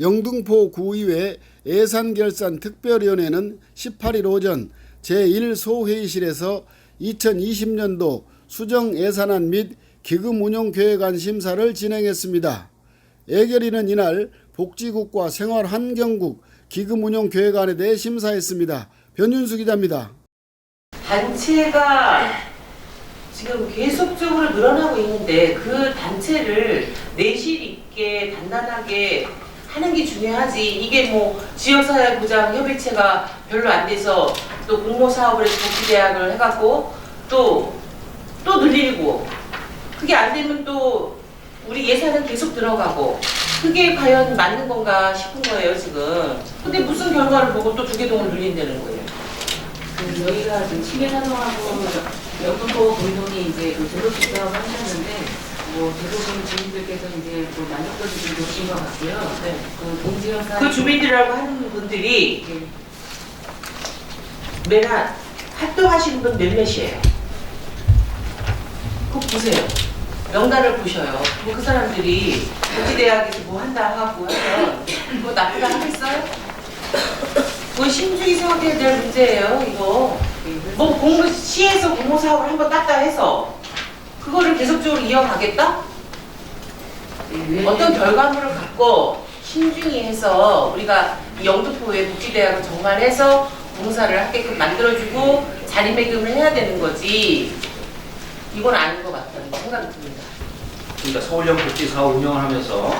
영등포 구의회 예산결산 특별위원회는 18일 오전 제1소회의실에서 2020년도 수정 예산안 및 기금 운용 계획안 심사를 진행했습니다. 예결위는 이날 복지국과 생활환경국 기금 운용 계획안에 대해 심사했습니다. 변윤수 기자입니다. 단체가 지금 계속적으로 늘어나고 있는데 그 단체를 내실 있게 단단하게 하는 게 중요하지. 이게 뭐 지역사회 보장 협의체가 별로 안 돼서 또 공모 사업을 해서 복지대학을 해갖고 또 또 늘리고 그게 안 되면 또 우리 예산은 계속 들어가고 그게 과연 맞는 건가 싶은 거예요 지금. 근데 무슨 결과를 보고 또 두 개 동을 늘린다는 거예요. 그 저희가 지금 치매산업하고 영등포 공동이 이제 그 사업 하셨는데 뭐 대부분 주민들께서 이제 뭐 만족도도 좀 높으신 것 같고요. 네. 그 사업 그 주민들이라고 하는 분들이 예, 매날 활동하시는 분 몇몇이에요. 그거 보세요. 명단을 보셔요. 그그 사람들이 국지대학에서 뭐 한다 하고 하면 그거 나쁘다 하겠어요? 그건 심중히 생각해야 될 문제예요, 이거. 예, 뭐 공부, 시에서 공모 사업을 한번 땄다 해서 그거를 계속적으로 이어가겠다? 예, 왜- 어떤 결과물을 갖고 신중히 해서 우리가 이 영등포의 복지대학을 정관해서 봉사를 하게끔 만들어주고 자리매김을 해야 되는 거지 이건 아닌 것 같다는 생각이 듭니다. 그러니까 서울형 복지 사업 운영을 하면서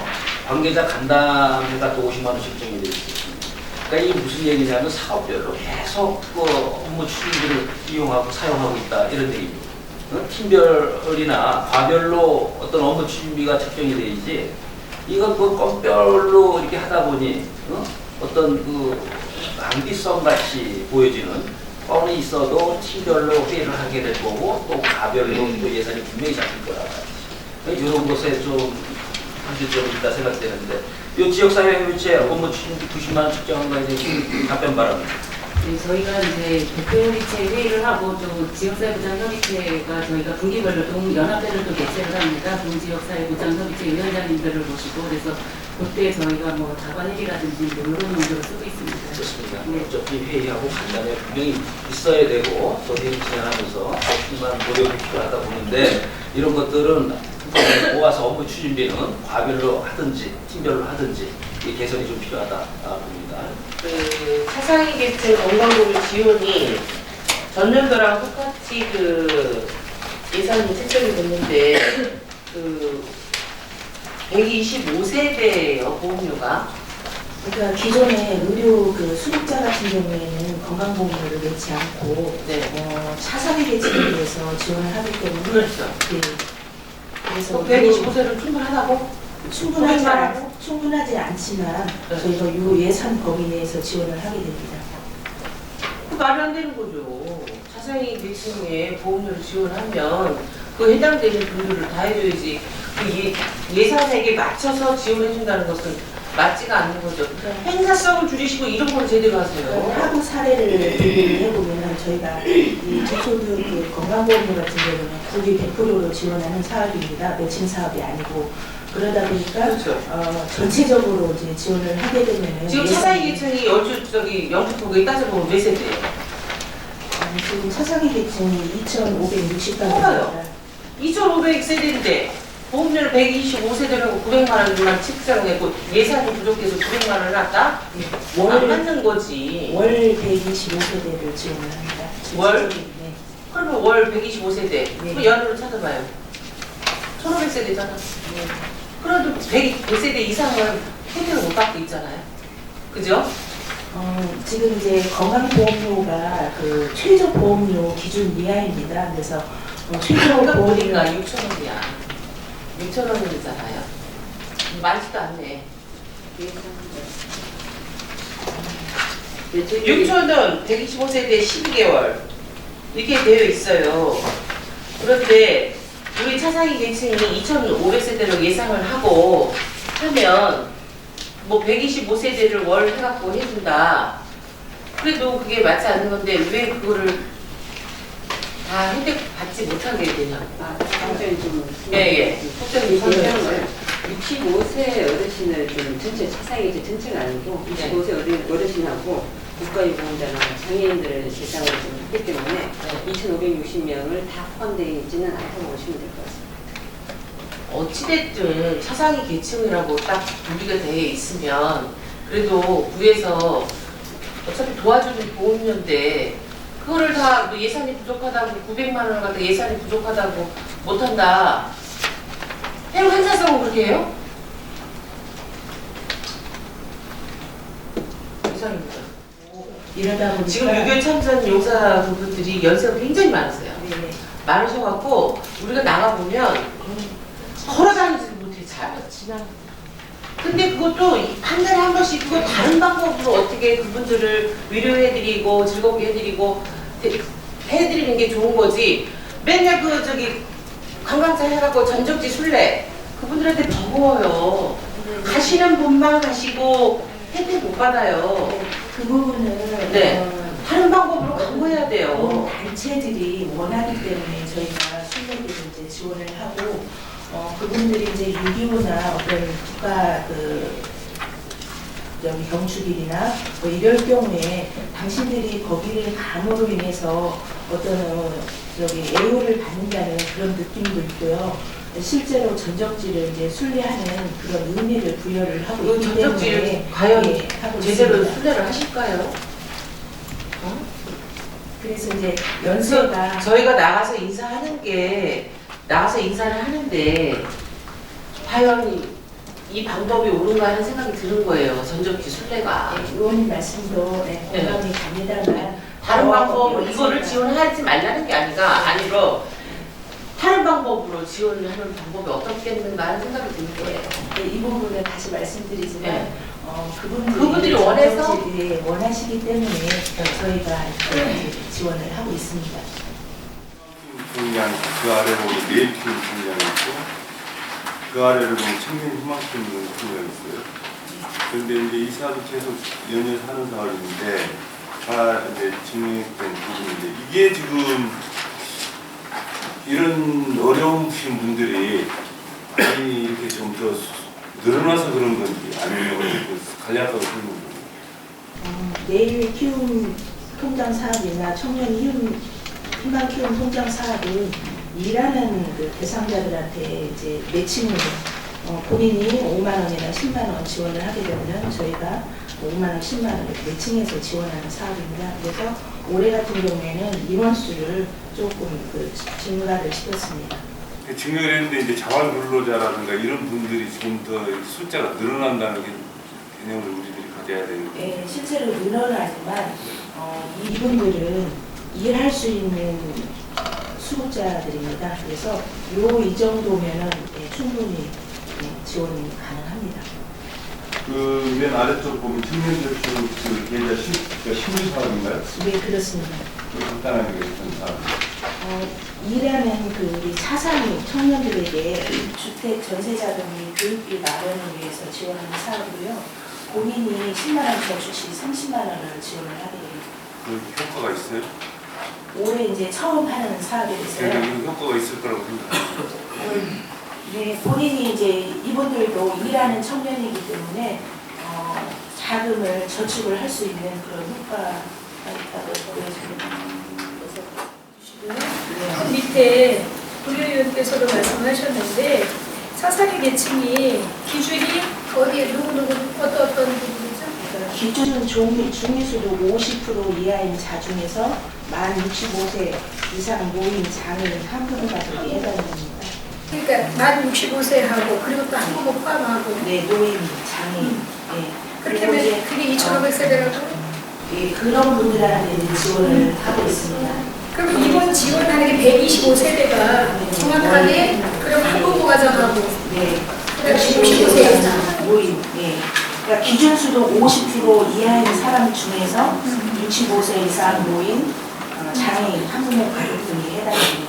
관계자 간담회가 또 50만 원씩 정해져 있습니다. 그러니까 이게 무슨 얘기냐면 사업별로 계속 그 업무 추진들을 이용하고 사용하고 있다 이런 얘기입니다. 어? 팀별이나 과별로 어떤 업무 추진비가 책정이 되지 이건 그 건별로 이렇게 하다 보니 어? 어떤 그 낭비성 같이 보여지는 건이 있어도 팀별로 회의를 하게 될 거고 또 과별로 또 예산이 분명히 잡힐 거라 이런 것에 좀 문제점이 있다 생각되는데 이 지역사회 협의체 업무 추진비 90만 원 측정한 거에 대해서 답변 바랍니다. 네, 저희가 이제 대표협의체 회의를 하고 또 지역사회보장 협의체가 저희가 분기별로 동 연합회를 또 개최를 합니다. 동지역사회보장 협의체 위원장님들을 모시고 그래서 그때 저희가 뭐 다관회의라든지 뭐 이런 용도로 쓰고 있습니다. 그렇습니다. 네. 어차피 회의하고 간담회 분명히 있어야 되고 또 회의 진행하면서 필요한 노력이 필요하다 보는데 이런 것들은 모아서 업무 추진비는 과별로 하든지 팀별로 하든지 이 개선이 좀 필요하다 아, 봅니다. 그 차상위 계층 건강보험 지원이 전년도랑 똑같이 그 예산이 책정이 됐는데 그 125세대예요 보험료가 그러니까 기존에 의료 그 수급자 같은 경우에는 건강보험료를 내지 않고 네 어, 차상위 계층에 대해서 지원을 하기 때문에 그렇죠. 네. 그래서 그 125세는 충분하다고? 충분하지 그런 않, 충분하지 않지만 네. 저희가 요 예산 범위 내에서 지원을 하게 됩니다. 그 말이 안 되는 거죠. 차상위 계층에 보험료를 지원하면 그 해당되는 분들을 다 해줘야지. 그 예, 예산액에 맞춰서 지원해준다는 것은 맞지가 않는 거죠. 행사성을 줄이시고 이런 걸 제대로 하세요. 하도 사례를 대비를 해보면 저희가 이 저소득 그 건강보험료 같은 경우는 국이 100%로 지원하는 사업입니다. 매칭 사업이 아니고 그러다 보니까 그렇죠. 어, 전체적으로 이제 지원을 하게 되면은 지금 예산이- 차상위 계층이 얼추 저기 영주포에 따져보면 몇 세대예요? 어, 지금 차상위 계층이 2,560가구입니다. 커요. 2,500세대인데 보험료를 125세대라고 900만 원만 책정했고 예산이 부족해서 900만 원을 놨다? 안 월, 맞는 거지. 월 125세대를 지원을 합니다. 월? 네. 그러면 월 125세대. 그럼 연으로 찾아봐요. 1,500세대잖아. 그래도 100, 100세대 이상은 혜택을 못 받고 있잖아요. 그죠? 어, 지금 이제 건강보험료가 그 최저 보험료 기준 이하입니다. 그래서 어, 최저 그러니까 보험료 보니까 6천 원이야. 6천 원이잖아요. 많지도 않네. 6천 원 125세대 12개월 이렇게 되어 있어요. 그런데 우리 차상위 계층이 2,500세대로 예상을 하고 하면 뭐 125세대를 월 해갖고 해준다. 그래도 그게 맞지 않는 건데 왜 그거를 다 혜택 받지 못하게 되냐고. 아, 굉장히 좀 예, 예. 걱정이 되는 65세 어르신 어르신을 좀 전체 차상이 이제 전체가 아니고 25세 어린 어르신하고 국가유공자나 장애인들을 대상으로 좀 했기 때문에 2,560명을 다 포함되어 있지는 않다고 보시면 될 것 같습니다. 어찌됐든 차상위 계층이라고 딱 분리가 되어 있으면 그래도 부에서 어차피 도와주는 보험료인데 그거를 다뭐 예산이 부족하다고 900만 원을 갖다 예산이 부족하다고 못한다. 해로 행사성은 그렇게 해요? 이상입니다. 이러다 보니까 지금 6.25 참전 용사 그분들이 연세가 굉장히 많으세요. 네, 많으셔갖고 우리가 나가보면 걸어다니지 못해 잘. 지나 근데 그것도 한 달에 한 번씩 그거 다른 방법으로 어떻게 그분들을 위로해드리고 즐겁게 해드리고 해- 해드리는 게 좋은 거지. 맨날 그 저기 관광차 해갖고 전적지 순례 그분들한테 버거워요. 가시는 분만 가시고 혜택 못 받아요. 그 부분을 네. 어, 다른 방법으로 광고해야 돼요. 어, 단체들이 원하기 때문에 저희가 순례들을 이제 지원을 하고 어, 그분들이 이제 6.25나 어떤 국가 그 여기 경축일이나 뭐 이럴 경우에 당신들이 거기를 감으로 인해서 어떤 어, 저기 애호를 받는다는 그런 느낌도 있고요. 실제로 전적지를 이제 순례하는 그런 의미를 부여를 하고 그 있기 전적지를 때문에 과연 예, 하고 제대로 있습니다. 순례를 하실까요? 어? 그래서 이제 연세가 그래서 저희가 나가서 인사하는 게 나가서 인사를 하는데 과연 이- 이 방법이 옳은가 하는 생각이 드는 거예요. 전적지 순례가 네, 의원님 말씀도 네, 네. 공감이 갑니다만 다른 어, 방법 연세가- 이거를 지원하지 말라는 게 아니라 아니로 다른 방법으로 지원을 하는 방법이 어떻겠는가 하는 생각이 드는 거예요. 네, 이 부분은 다시 말씀드리지만 네. 어, 그분들이, 그분들이 원해서? 전적지를 원하시기 때문에 저희가 이제 지원을 하고 있습니다. 그 아래로 네일 키운 공장이 있고 그 아래로 보면 청년 희망 키우는 공장이 있어요. 그런데 이제 이 사업이 계속 연이어 사는 사업인데 다 이제 진행된 부분인데 이게 지금 이런 어려우신 분들이 많이 이렇게 좀 더 늘어나서 그런 건지 아니면 관리하다고 그런 건지 음, 내일 키움 통장 사업이나 청년 희망 키움 통장 사업은 일하는 그 대상자들한테 이제 매칭을 어, 본인이 5만 원이나 10만 원 지원을 하게 되면 저희가 5만 원, 10만 원 이렇게 매칭해서 지원하는 사업입니다. 그래서 올해 같은 경우에는 인원 수를 조금 그 증가를 시켰습니다. 증명을 했는데 이제 자활 근로자라든가 이런 분들이 지금 더 숫자가 늘어난다는 게 개념을 우리들이 가져야 되는 거예요. 예, 실제로 늘어나지만 어, 이분들은 일할 수 있는 수급자들입니다. 그래서 요 이 정도면은 예, 충분히 예, 지원이 가능합니다. 그맨 아래쪽 보면 청년저축 그 계좌 시, 그 신문 사업인가요? 네, 그렇습니다. 그 간단하게 어떤 사업. 어, 일하는 그 우리 차상위 청년들에게 주택 전세 자금 및 교육비 마련을 위해서 지원하는 사업이고요. 본인이 10만 원 저축 시 30만 원을 지원을 하게 됩니다. 그 효과가 있어요? 올해 이제 처음 하는 사업이라서요. 그러니까 이런 효과가 있을 거라고 생각합니다. 네, 본인이 이제 이분들도 일하는 청년이기 때문에 어, 자금을 저축을 할 수 있는 그런 효과가 있다고 보여집니다. 그래서 그 밑에 부교위원께서도 말씀하셨는데 사사기 계층이 기준이 어디에 누구누구 어떤 어떤? 그러니까 기준 중, 중위수도 50% 이하인 자 중에서 만 65세 이상 노인 장애인 한 분 가족이 해당됩니다. 그러니까 만 65세하고 그리고 또한 부모 포함하고 네, 노인 장애인. 네. 그렇게 그리고 하면 이제, 그게 어, 2,500세대라고? 예, 그런 분들한테 이제 지원을 하고 있습니다. 그럼 이번 지원하는 게 125세대가 정확하게 그럼 한 부모 가정하고 네. 그다음에 65세 이상 노인. 예. 그러니까 기준수도 50% 이하인 사람 중에서 65세 이상 노인, 어, 장애인 한 분의 가족 등이 해당됩니다.